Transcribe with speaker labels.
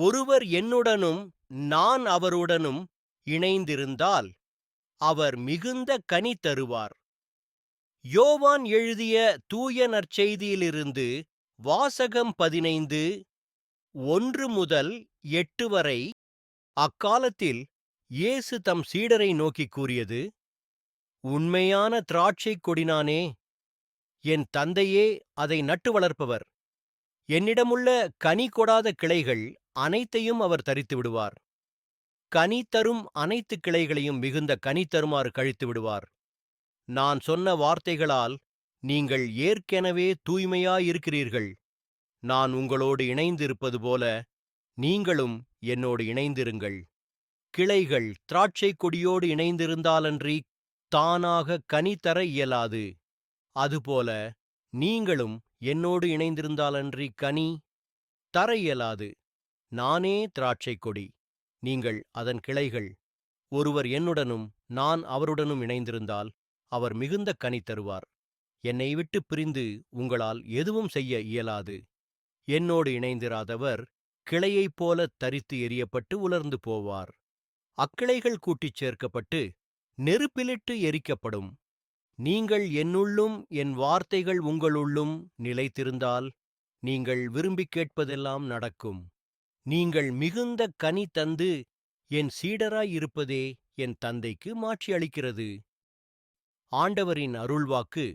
Speaker 1: ஒருவர் என்னுடனும் நான் அவருடனும் இணைந்திருந்தால் அவர் மிகுந்த கனி தருவார். யோவான் எழுதிய தூய நற்செய்தியிலிருந்து வாசகம் பதினைந்து ஒன்று முதல் எட்டு வரை அக்காலத்தில் இயேசு தம் சீடரை நோக்கிக் கூறியது உண்மையான திராட்சைக் கொடினானே என் தந்தையே அதை நட்டு வளர்ப்பவர். என்னிடமுள்ள கனி கொடாத கிளைகள் அனைத்தையும் அவர் தரித்து விடுவார். கனி தரும் அனைத்து கிளைகளையும் மிகுந்த கனி தருமாறு கழித்து விடுவார். நான் சொன்ன வார்த்தைகளால் நீங்கள் ஏற்கெனவே தூய்மையாயிருக்கிறீர்கள். நான் உங்களோடு இணைந்திருப்பது போல நீங்களும் என்னோடு இணைந்திருங்கள். கிளைகள் திராட்சைக் கொடியோடு இணைந்திருந்தாலன்றி தானாக கனி தர இயலாது. அதுபோல நீங்களும் என்னோடு இணைந்திருந்தாலன்றி கனி தர இயலாது. நானே திராட்சைக் கொடி. நீங்கள் அதன் கிளைகள். ஒருவர் என்னுடனும் நான் அவருடனும் இணைந்திருந்தால் அவர் மிகுந்த கனி தருவார். என்னை விட்டு பிரிந்து உங்களால் எதுவும் செய்ய இயலாது. என்னோடு இணைந்திராதவர் கிளையைப் போல தரித்து எரியப்பட்டு உலர்ந்து போவார். அக்கிளைகள் கூட்டிச் சேர்க்கப்பட்டு நெருப்பிலிட்டு எரிக்கப்படும். நீங்கள் என்னுள்ளும் என் வார்த்தைகள் உங்களுள்ளும் நிலைத்திருந்தால் நீங்கள் விரும்பிக் கேட்பதெல்லாம் நடக்கும். நீங்கள் மிகுந்த கனி தந்து என் சீடராய் இருப்பதே என் தந்தைக்கு மாட்சி அளிக்கிறது. ஆண்டவரின் அருள்வாக்கு